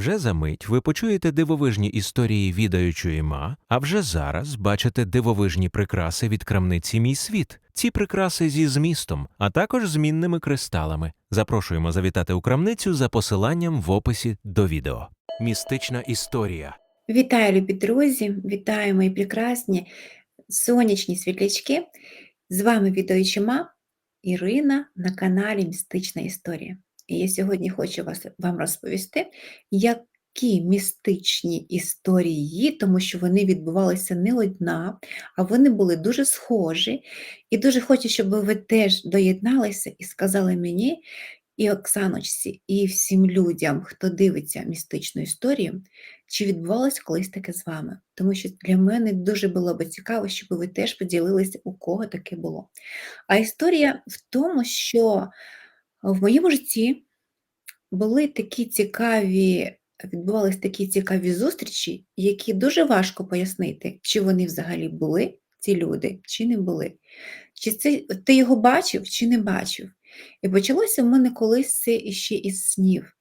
Вже за мить ви почуєте дивовижні історії відаючої ма, а вже зараз бачите дивовижні прикраси від крамниці Мій світ. Ці прикраси зі змістом, а також змінними кристалами. Запрошуємо завітати у крамницю за посиланням в описі до відео. Містична історія. Вітаю, любі друзі! Вітаю, мої прекрасні сонячні світлячки. З вами відеоючима Ірина на каналі Містична Історія. І я сьогодні хочу вас, вам розповісти, які містичні історії, тому що вони відбувалися не одна, а вони були дуже схожі. І дуже хочу, щоб ви теж доєдналися і сказали мені, і Оксаночці, і всім людям, хто дивиться містичну історію, чи відбувалось колись таке з вами? Тому що для мене дуже було би цікаво, щоб ви теж поділилися, у кого таке було. А історія в тому, що в моєму житті були такі цікаві, відбувалися такі цікаві зустрічі, які дуже важко пояснити, чи вони взагалі були, ці люди, чи не були. Чи це ти його бачив, чи не бачив. І почалося в мене колись це іще із снів.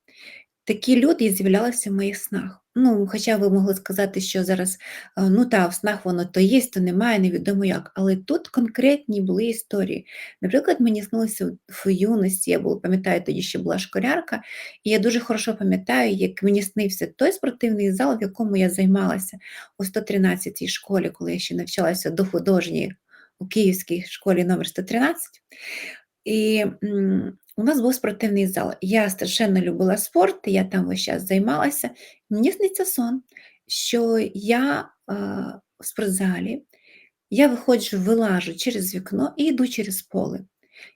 Такі люди з'являлися в моїх снах. Ну, Хоча ви могли сказати, що зараз е, ну та, в снах воно то є, то немає, невідомо як. Але тут конкретні були історії. Наприклад, мені снилося в юності, я була, пам'ятаю, тоді ще була школярка, і я дуже хорошо пам'ятаю, як мені снився той спортивний зал, в якому я займалася у 113-й школі, коли я ще навчалася до художньої у Київській школі номер 113. І у нас був спортивний зал. Я страшенно любила спорт, я там весь час займалася. Мені сниться сон, що я а, в спортзалі, я виходжу, вилажу через вікно і йду через поле.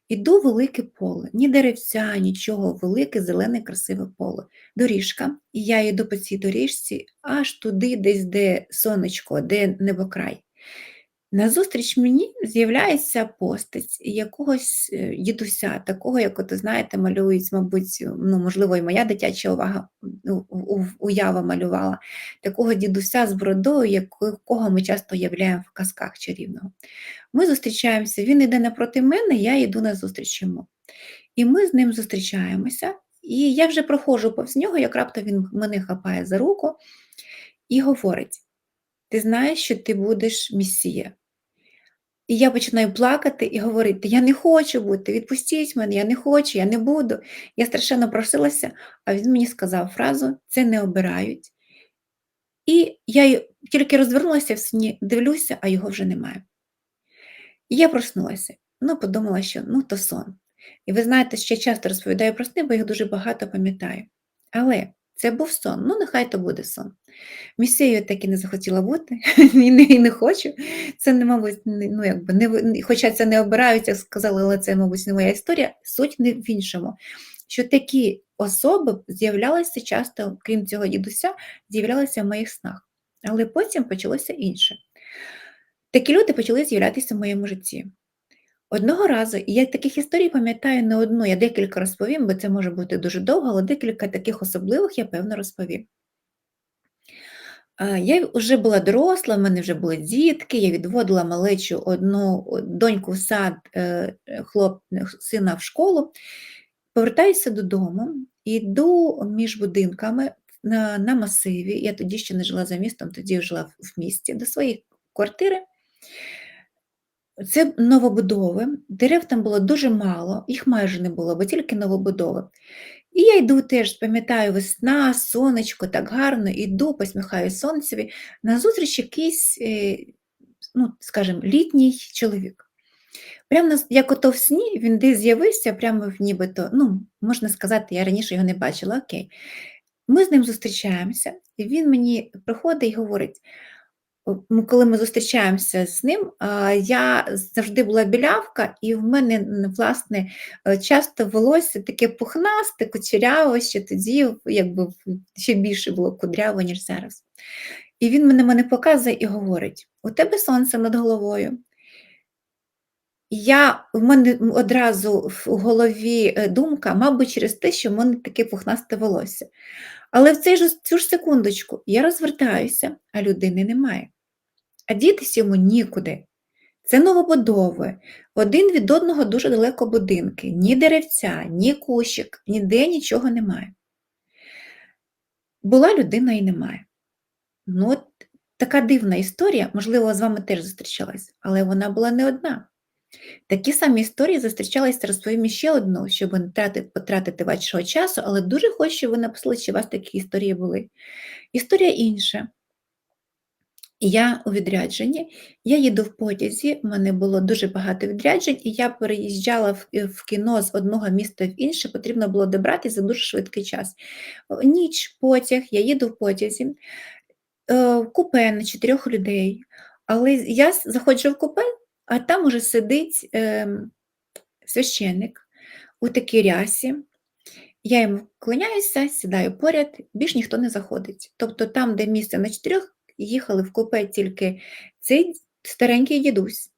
Іду велике поле, ні деревця, нічого, велике, зелене, красиве поле. Доріжка. І я йду по цій доріжці аж туди, десь де сонечко, де небокрай. Назустріч мені з'являється постать якогось е, дідуся, такого, як, от, знаєте, малюють, мабуть, ну, можливо, і моя дитяча увага, ну, уява малювала, такого дідуся з бородою, якого ми часто уявляємо в казках чарівного. Ми зустрічаємося, він йде напроти мене, я йду назустріч йому. І ми з ним зустрічаємося, і я вже проходжу повз нього, як раптом він мене хапає за руку і говорить: Ти знаєш, що ти будеш місія. І я починаю плакати і говорити: я не хочу бути, відпустіть мене, я не хочу, я не буду. Я страшенно просилася, а він мені сказав фразу це не обирають. І я тільки розвернулася в сні, дивлюся, а його вже немає. І я проснулася. Ну, подумала, що ну, то сон. І ви знаєте, що я часто розповідаю про сни, бо їх дуже багато пам'ятаю. Але це був сон, ну нехай то буде сон. Місією так і не захотіла бути, і не, і не хочу. Це, не, мабуть, ну, якби, не, хоча це не обирають, як сказали, але це, мабуть, не моя історія. Суть не в іншому, що такі особи з'являлися часто, крім цього дідуся, з'являлися в моїх снах. Але потім почалося інше. Такі люди почали з'являтися в моєму житті. Одного разу, і я таких історій пам'ятаю не одну, я декілька розповім, бо це може бути дуже довго, але декілька таких особливих я певно розповім. Я вже була доросла, в мене вже були дітки, я відводила малечу одну доньку в сад, е, хлоп, сина в школу, повертаюся додому, йду між будинками на, на масиві. Я тоді ще не жила за містом, тоді жила в місті до своєї квартири. Це новобудови, дерев там було дуже мало, їх майже не було, бо тільки новобудови. І я йду теж, пам'ятаю, весна, сонечко, так гарно, йду, посміхаю сонцеві. Назустріч якийсь, е, ну, скажімо, літній чоловік. Прямо як ото в сні, він десь з'явився, прямо в нібито, ну, можна сказати, я раніше його не бачила, окей. Ми з ним зустрічаємося, і він мені приходить і говорить: коли ми зустрічаємося з ним, я завжди була білявка, і в мене, власне, е, часто волосся таке пухнасте, кучеряве, ще тоді якби ще більше було кудряво, ніж зараз. І він мене мене показує і говорить: у тебе сонце над головою. Я, в мене одразу в голові е, думка, мабуть, через те, що в мене таке пухнасте волосся. Але в цей же, цю ж секундочку я розвертаюся, а людини немає. А дітись йому нікуди. Це новобудови, один від одного дуже далеко будинки, ні деревця, ні кущик, ніде нічого немає. Була людина і немає. Ну, от така дивна історія, можливо, з вами теж зустрічалась, але вона була не одна. Такі самі історії зустрічалися, розповім ще одну, щоб не потратити вашого часу, але дуже хочу, щоб ви написали, чи у вас такі історії були. Історія інша. Я у відрядженні, я їду в потязі, в мене було дуже багато відряджень, і я переїжджала в, е, кіно з одного міста в інше, потрібно було добратися за дуже швидкий час. Ніч, потяг, я їду в потязі, е, купе на чотирьох людей, але я заходжу в купе, а там уже сидить ем, священник у такій рясі. Я йому вклоняюся, сідаю поряд, більш ніхто не заходить. Тобто там, де місце на чотирьох, їхали в купе тільки цей старенький дідусь,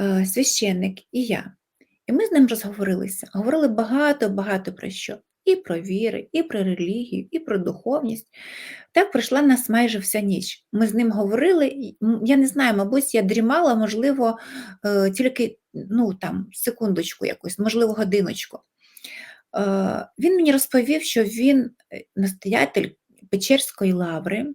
е, священник і я. І ми з ним розговорилися. Говорили багато-багато про що. І про віри, і про релігію, і про духовність. Так пройшла нас майже вся ніч. Ми з ним говорили. Я не знаю, мабуть, я дрімала, можливо, е, тільки ну, там, секундочку якусь, можливо, годиночку. Е, Він мені розповів, що він настоятель Печерської лаври,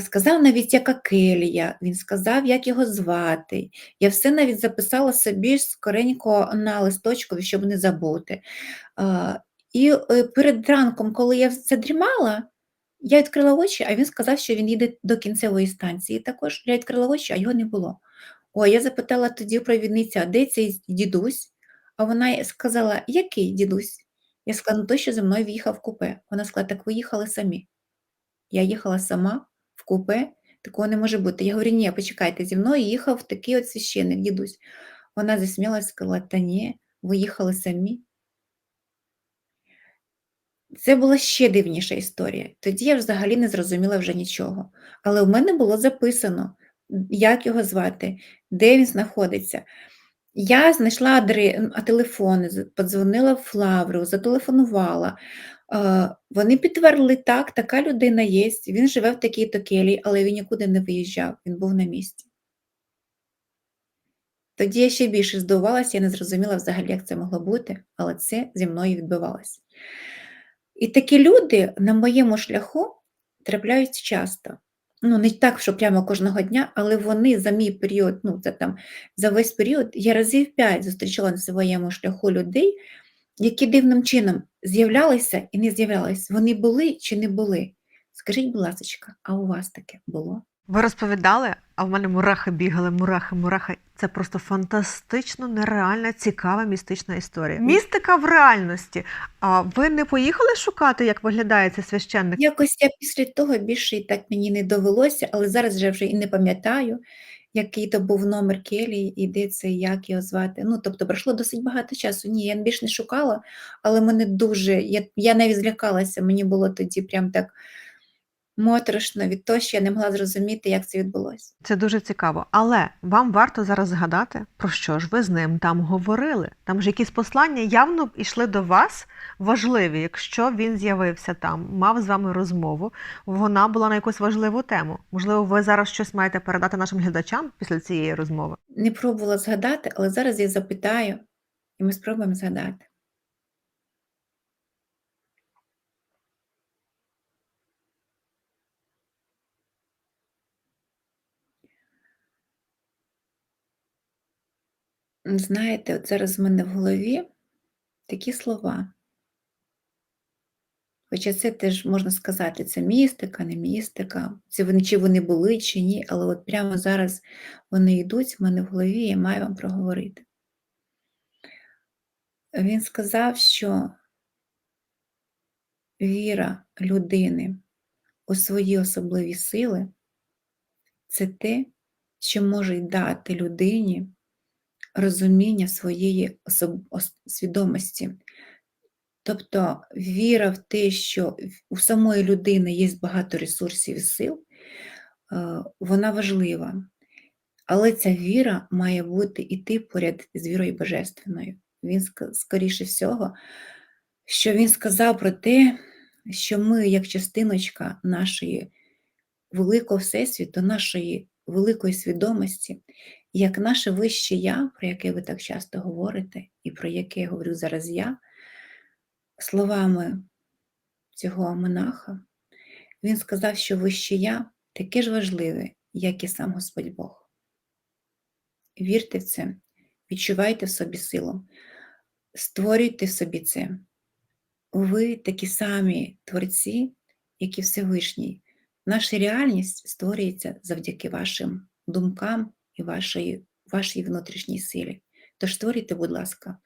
сказав навіть, яка келія, він сказав, як його звати. Я все навіть записала собі скоренько на листочкові, щоб не забути. Е, І е, перед ранком, коли я задрімала, я відкрила очі, а він сказав, що він їде до кінцевої станції також. Я відкрила очі, а його не було. Ой, я запитала тоді а де цей дідусь? А вона сказала: "Який дідусь?" Я сказала: "Ну, той, що зі мною в'їхав купе". Вона сказала: "Так ви їхали самі". Я їхала сама в купе, такого не може бути. Я говорю: "Ні, почекайте, зі мною їхав такий от священник, дідусь". Вона засміялась, сказала: "Та ні, ви їхали самі". Це була ще дивніша історія. Тоді я взагалі не зрозуміла вже нічого. Але в мене було записано, як його звати, де він знаходиться. Я знайшла адре... телефони, подзвонила в Лавру, зателефонувала. Е, Вони підтвердили, так, така людина є, він живе в такій-то келії, але він нікуди не виїжджав, він був на місці. Тоді я ще більше здивувалася, я не зрозуміла взагалі, як це могло бути, але це зі мною відбувалося. І такі люди на моєму шляху трапляються часто. Ну, не так, що прямо кожного дня, але вони за мій період, ну, це там, за весь період, я разів п'ять зустрічала на своєму шляху людей, які дивним чином з'являлися і не з'являлися. Вони були чи не були? Скажіть, будь ласка, а у вас таке було? Ви розповідали, а в мене мурахи бігали, мурахи, мурахи. Це просто фантастично, нереальна, цікава містична історія. Містика в реальності. А ви не поїхали шукати, як виглядає цей священник? Якось я після того більше і так мені не довелося, але зараз вже вже і не пам'ятаю, який то був номер Келі, і де це, як його звати. Ну, тобто пройшло досить багато часу. Ні, я більш не шукала, але мене дуже, я, я навіть злякалася, мені було тоді прям так моторошно від того, що я не могла зрозуміти, як це відбулося. Це дуже цікаво. Але вам варто зараз згадати, про що ж ви з ним там говорили. Там ж якісь послання явно йшли до вас важливі, якщо він з'явився там, мав з вами розмову, вона була на якусь важливу тему. Можливо, ви зараз щось маєте передати нашим глядачам після цієї розмови. Не пробувала згадати, але зараз я запитаю, і ми спробуємо згадати. Знаєте, от зараз в мене в голові такі слова. Хоча це теж можна сказати, це містика, не містика, це вони, чи вони були, чи ні, але от прямо зараз вони йдуть в мене в голові, я маю вам проговорити. Він сказав, що віра людини у свої особливі сили це те, що може дати людині розуміння своєї свідомості. Тобто віра в те, що у самої людини є багато ресурсів і сил, е, вона важлива. Але ця віра має бути іти поряд з вірою божественною. Він, скоріше всього, що він сказав про те, що ми, як частиночка нашої великого всесвіту, нашої великої свідомості, як наше вище я, про яке ви так часто говорите, і про яке говорю зараз я, словами цього монаха, Він сказав, що вище я таке ж важливе, як і сам Господь Бог. Вірте в це, відчувайте в собі силу, створюйте в собі це. Ви такі самі творці, як і Всевишній. Наша реальність створюється завдяки вашим думкам і вашій, вашій внутрішній силі. Тож створюйте, будь ласка,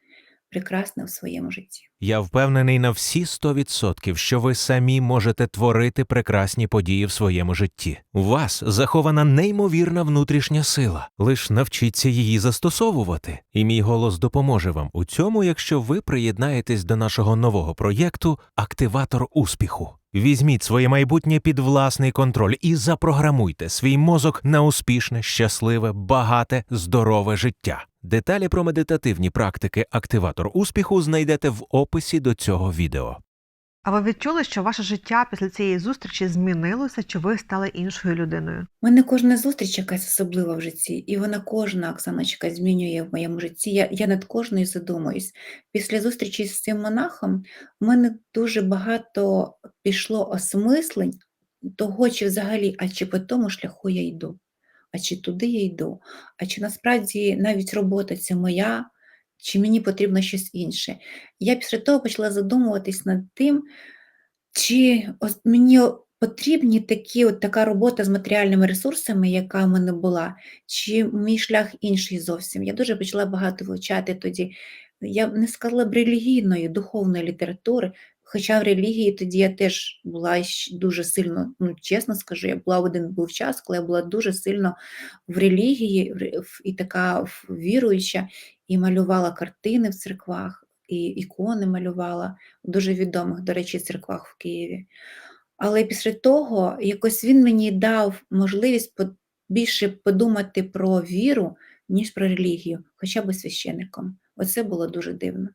прекрасне в своєму житті. Я впевнений на всі 100%, що ви самі можете творити прекрасні події в своєму житті. У вас захована неймовірна внутрішня сила. Лиш навчіться її застосовувати. І мій голос допоможе вам у цьому, якщо ви приєднаєтесь до нашого нового проєкту Активатор успіху. Візьміть своє майбутнє під власний контроль і запрограмуйте свій мозок на успішне, щасливе, багате, здорове життя. Деталі про медитативні практики Активатор успіху знайдете в описі до цього відео. А ви відчули, що ваше життя після цієї зустрічі змінилося, чи ви стали іншою людиною? У мене кожна зустріч якась особлива в житті, і вона кожна Оксаночка змінює в моєму житті. Я, я над кожною задумуюсь. Після зустрічі з цим монахом в мене дуже багато пішло осмислень того, чи взагалі, а чи по тому шляху я йду, а чи туди я йду, а чи насправді навіть робота це моя, чи мені потрібно щось інше. Я після того почала задумуватись над тим, чи мені потрібні такі, от така робота з матеріальними ресурсами, яка в мене була, чи мій шлях інший зовсім. Я дуже почала багато вивчати тоді. Я не сказала б релігійної, духовної літератури, хоча в релігії тоді я теж була дуже сильно, ну чесно скажу, я була один був час, коли я була дуже сильно в релігії і така віруюча, і малювала картини в церквах, і ікони малювала в дуже відомих, до речі, церквах в Києві. Але після того якось він мені дав можливість більше подумати про віру, ніж про релігію, хоча б священником. Оце було дуже дивно.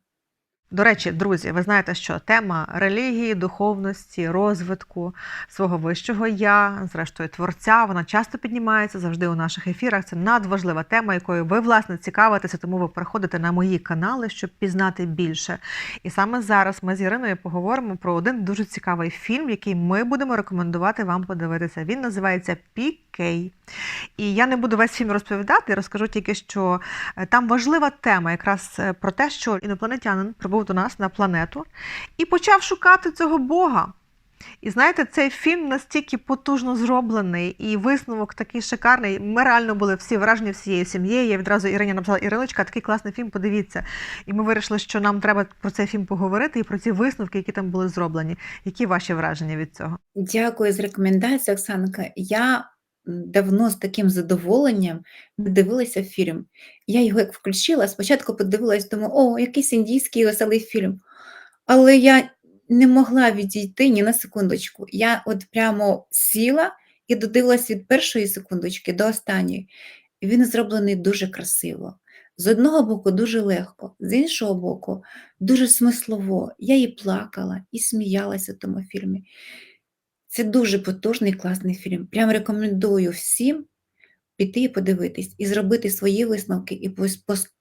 До речі, друзі, ви знаєте, що тема релігії, духовності, розвитку свого вищого я, зрештою творця, вона часто піднімається завжди у наших ефірах. Це надважлива тема, якою ви власне цікавитеся, тому ви приходите на мої канали, щоб пізнати більше. І саме зараз ми з Іриною поговоримо про один дуже цікавий фільм, який ми будемо рекомендувати вам подивитися. Він називається Пікей. І я не буду весь фільм розповідати, розкажу тільки, що е, там важлива тема якраз е, про те, що інопланетянин прибув до нас на планету і почав шукати цього Бога. І знаєте, цей фільм настільки потужно зроблений, і висновок такий шикарний. Ми реально були всі вражені всією сім'єю. Я відразу Ірині написала Іриночка, такий класний фільм, подивіться. І ми вирішили, що нам треба про цей фільм поговорити і про ці висновки, які там були зроблені. Які ваші враження від цього? Дякую за рекомендацію, Оксанка. Я давно з таким задоволенням дивилася фільм. Я його як включила, спочатку подивилась, думаю, о, якийсь індійський веселий фільм. Але я не могла відійти ні на секундочку. Я от прямо сіла і додивилась від першої секундочки до останньої. Він зроблений дуже красиво. З одного боку, дуже легко, з іншого боку, дуже смислово. Я і плакала, і сміялася в тому фільмі. Це дуже потужний класний фільм. Прям рекомендую всім піти і подивитись, і зробити свої висновки, і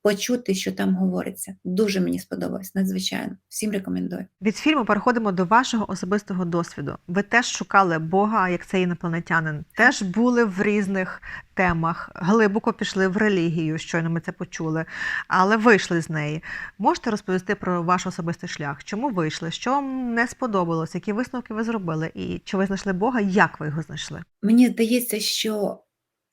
почути, що там говориться. Дуже мені сподобалось, надзвичайно. Всім рекомендую. Від фільму переходимо до вашого особистого досвіду. Ви теж шукали Бога, як цей інопланетянин, теж були в різних темах, глибоко пішли в релігію, щойно ми це почули, але вийшли з неї. Можете розповісти про ваш особистий шлях? Чому вийшли? Що вам не сподобалось? Які висновки ви зробили? І чи ви знайшли Бога? Як ви його знайшли? Мені здається, що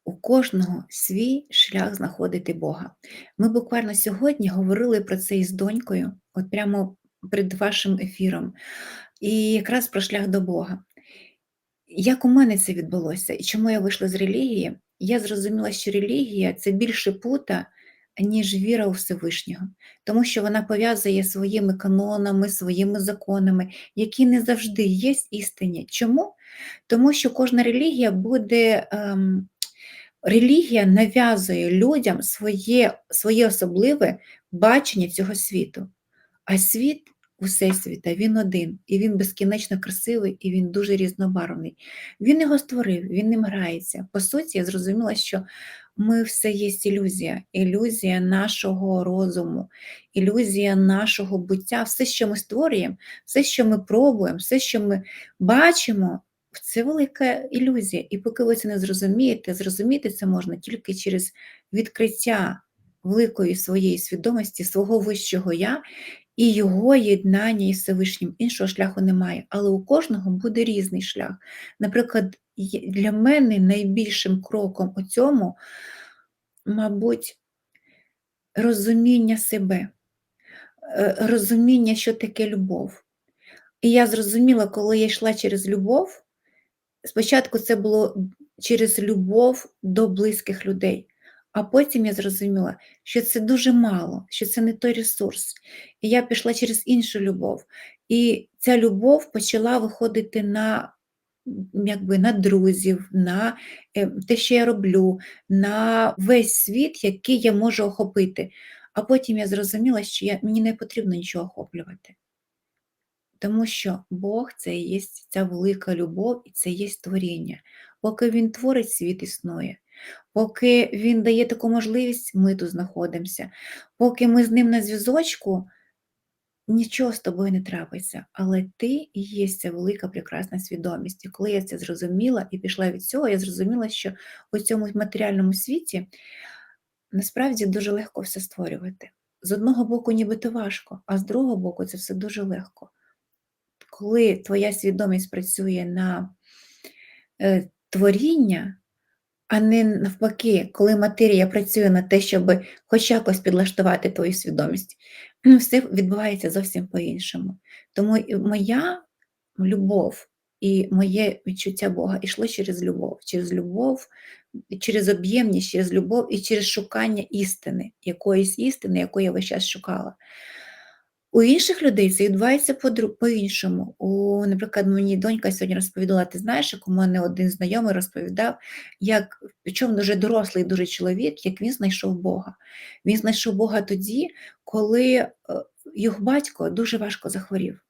у кожного свій шлях знаходити Бога. Ми буквально сьогодні говорили про це із донькою, от прямо перед вашим ефіром, і якраз про шлях до Бога. Як у мене це відбулося і чому я вийшла з релігії? Я зрозуміла, що релігія це більше пута, ніж віра у Всевишнього, тому що вона пов'язує своїми канонами, своїми законами, які не завжди є істинні. Чому? Тому що кожна релігія буде. Ем, релігія нав'язує людям своє, своє особливе бачення цього світу. А світ Всесвіта, він один, і він безкінечно красивий, і він дуже різнобарвний. Він його створив, він ним грається. По суті, я зрозуміла, що ми все є ілюзія, ілюзія нашого розуму, ілюзія нашого буття, все, що ми створюємо, все, що ми пробуємо, все, що ми бачимо, це велика ілюзія. І поки ви це не зрозумієте, зрозуміти це можна тільки через відкриття великої своєї свідомості, свого вищого я і його єднання із Всевишнім. Іншого шляху немає. Але у кожного буде різний шлях. Наприклад, для мене найбільшим кроком у цьому, мабуть, розуміння себе, е, розуміння, що таке любов. І я зрозуміла, коли я йшла через любов, спочатку це було через любов до близьких людей, а потім я зрозуміла, що це дуже мало, що це не той ресурс. І я пішла через іншу любов. І ця любов почала виходити на, якби, на друзів, на е, те, що я роблю, на весь світ, який я можу охопити. А потім я зрозуміла, що я, мені не потрібно нічого охоплювати. Тому що Бог це і є ця велика любов і це є творіння. Поки Він творить, світ існує. Поки Він дає таку можливість, ми тут знаходимося. Поки ми з ним на зв'язочку, нічого з тобою не трапиться. Але ти і є ця велика прекрасна свідомість. І коли я це зрозуміла і пішла від цього, я зрозуміла, що у цьому матеріальному світі насправді дуже легко все створювати. З одного боку, нібито важко, а з другого боку, це все дуже легко коли твоя свідомість працює на е, творіння, а не навпаки, коли матерія працює на те, щоб хоч якось підлаштувати твою свідомість, ну, все відбувається зовсім по-іншому. Тому моя любов і моє відчуття Бога йшло через любов, через любов, через об'ємність, через любов і через шукання істини, якоїсь істини, яку я весь час шукала. У інших людей це відбувається по-іншому. У, наприклад, мені донька сьогодні розповідала, ти знаєш, як у мене один знайомий розповідав, як причому дуже дорослий дуже чоловік, як він знайшов Бога. Він знайшов Бога тоді, коли е, його батько дуже важко захворів.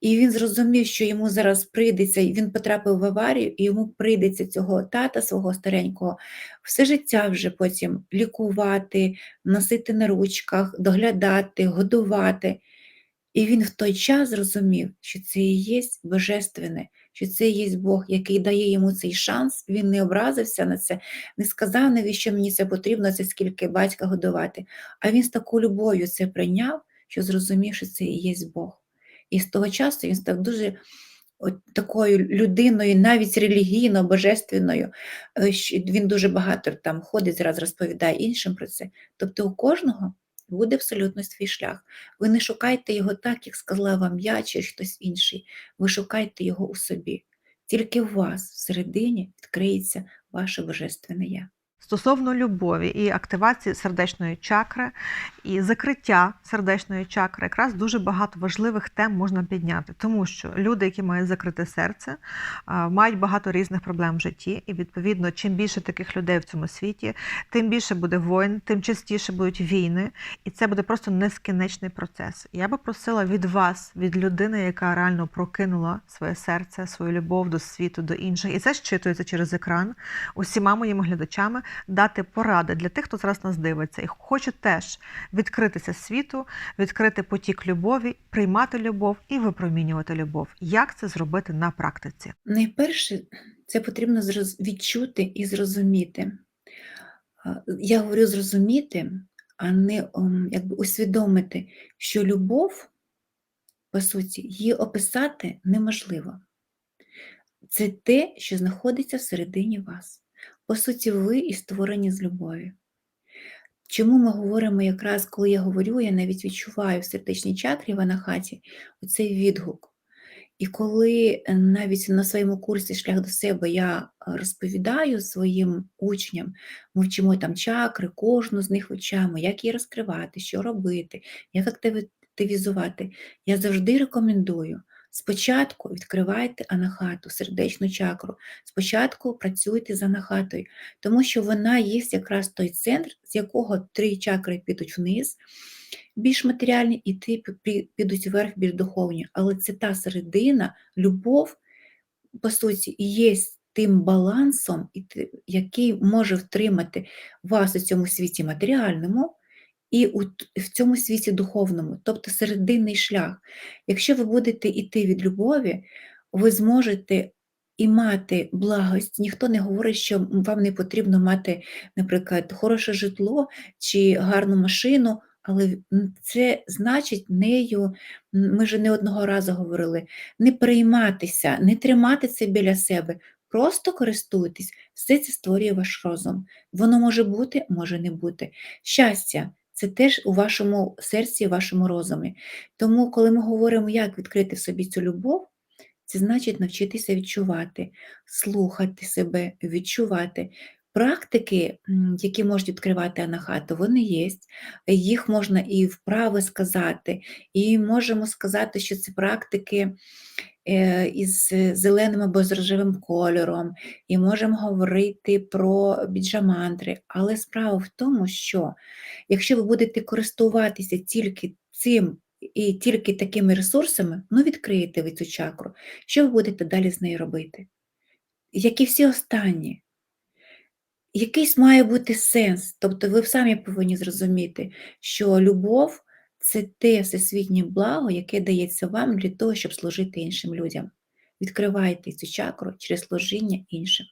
І він зрозумів, що йому зараз прийдеться, і він потрапив в аварію, і йому прийдеться цього тата свого старенького все життя вже потім лікувати, носити на ручках, доглядати, годувати. І він в той час зрозумів, що це і є божественне, що це і є Бог, який дає йому цей шанс. Він не образився на це, не сказав, навіщо мені це потрібно, це скільки батька годувати. А він з такою любов'ю це прийняв, що зрозумів, що це і є Бог. І з того часу він став дуже от такою людиною, навіть релігійно, божественною. Е, Він дуже багато там ходить, зараз розповідає іншим про це. Тобто у кожного буде абсолютно свій шлях. Ви не шукайте його так, як сказала вам я чи хтось інший. Ви шукайте його у собі. Тільки в вас всередині відкриється ваше божественне я. Стосовно любові і активації сердечної чакри і закриття сердечної чакри, якраз дуже багато важливих тем можна підняти, тому що люди, які мають закрите серце, мають багато різних проблем в житті, і відповідно, чим більше таких людей в цьому світі, тим більше буде воїн, тим частіше будуть війни, і це буде просто нескінчений процес. Я би просила від вас, від людини, яка реально прокинула своє серце, свою любов до світу, до інших, і це щитується через екран усіма моїми глядачами дати поради для тих, хто зараз нас дивиться. І хоче теж відкритися світу, відкрити потік любові, приймати любов і випромінювати любов. Як це зробити на практиці? Найперше, це потрібно відчути і зрозуміти. Я говорю зрозуміти, а не якби усвідомити, що любов, по суті, її описати неможливо. Це те, що знаходиться всередині вас. По суті, ви і створені з любові. Чому ми говоримо якраз, коли я говорю, я навіть відчуваю в сердечній чакрі в анахаті оцей відгук. І коли е, навіть на своєму курсі шлях до себе я е, розповідаю своїм учням, ми вчимо там чакри, кожну з них вивчаємо, як її розкривати, що робити, як активізувати, я завжди рекомендую. Спочатку відкривайте анахату, сердечну чакру. Спочатку працюйте з анахатою, тому що вона є якраз той центр, з якого три чакри підуть вниз, більш матеріальні, і три пі- пі- підуть вверх, більш духовні. Але це та середина, любов, по суті, і є тим балансом, який може втримати вас у цьому світі матеріальному і в цьому світі духовному, тобто серединний шлях. Якщо ви будете йти від любові, ви зможете і мати благость. Ніхто не говорить, що вам не потрібно мати, наприклад, хороше житло чи гарну машину, але це значить нею, ми вже не одного разу говорили, не перейматися, не тримати це біля себе. Просто користуйтесь, все це створює ваш розум. Воно може бути, може не бути. Щастя це теж у вашому серці, у вашому розумі. Тому, коли ми говоримо, як відкрити в собі цю любов, це значить навчитися відчувати, слухати себе, відчувати. Практики, які можуть відкривати анахату, вони є. Їх можна і вправи сказати, і можемо сказати, що це практики із зеленим або з рожевим кольором, і можемо говорити про біджамантри. Але справа в тому, що якщо ви будете користуватися тільки цим і тільки такими ресурсами, ну відкриєте ви цю чакру, що ви будете далі з нею робити? Як і всі останні. Якийсь має бути сенс, тобто ви самі повинні зрозуміти, що любов це те всесвітнє благо, яке дається вам для того, щоб служити іншим людям. Відкривайте цю чакру через служіння іншим.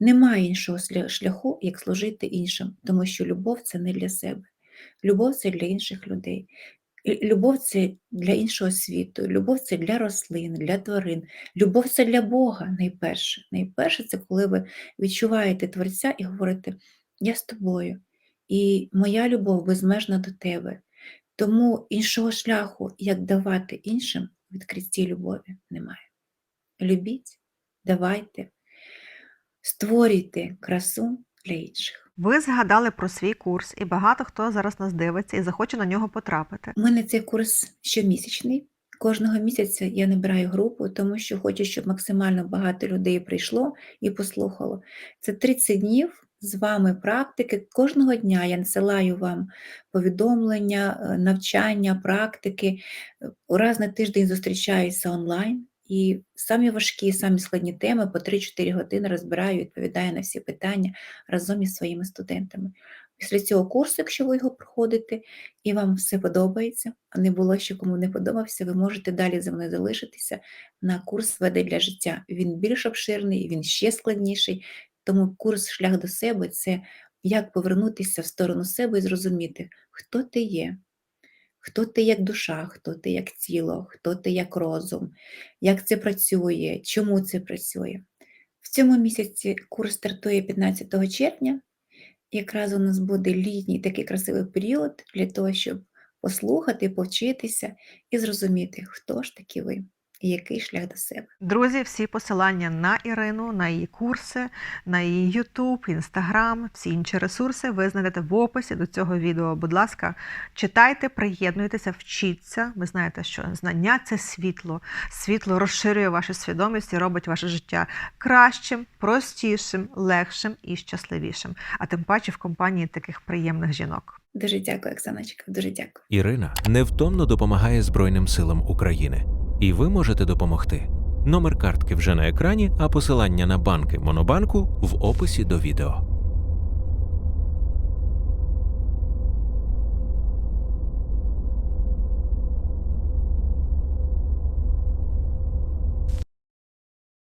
Немає іншого шляху, як служити іншим, тому що любов це не для себе. Любов це для інших людей. Любов це для іншого світу, любов це для рослин, для тварин, любов це для Бога найперше. Найперше це коли ви відчуваєте Творця і говорите: Я з тобою, і моя любов безмежна до тебе. Тому іншого шляху, як давати іншим, відкритті любові немає. Любіть, давайте, створюйте красу для інших. Ви згадали про свій курс, і багато хто зараз нас дивиться і захоче на нього потрапити. У мене цей курс щомісячний. Кожного місяця я набираю групу, тому що хочу, щоб максимально багато людей прийшло і послухало. Це 30 днів з вами практики. Кожного дня я надсилаю вам повідомлення, е, навчання, практики. Е, Раз на тиждень зустрічаюся онлайн. І самі важкі, самі складні теми по 3-4 години розбираю, відповідаю на всі питання разом із своїми студентами. Після цього курсу, якщо ви його проходите, і вам все подобається, а не було ще кому не подобався, ви можете далі зі мною залишитися на курс «Веди для життя. Він більш обширний, він ще складніший. Тому курс Шлях до себе це як повернутися в сторону себе і зрозуміти, хто ти є, хто ти як душа, хто ти як тіло, хто ти як розум, як це працює, чому це працює. В цьому місяці курс стартує 15 червня. Якраз у нас буде літній такий красивий період для того, щоб послухати, повчитися і зрозуміти, хто ж такі ви і який шлях до себе. Друзі, всі посилання на Ірину, на її курси, на її YouTube, Instagram, всі інші ресурси ви знайдете в описі до цього відео. Будь ласка, читайте, приєднуйтеся, вчіться. Ви знаєте, що знання це світло. Світло розширює вашу свідомість і робить ваше життя кращим, простішим, легшим і щасливішим. А тим паче в компанії таких приємних жінок. Дуже дякую, Оксаночка, дуже дякую. Ірина невтомно допомагає Збройним силам України. І ви можете допомогти. Номер картки вже на екрані, а посилання на банки Монобанку в описі до відео.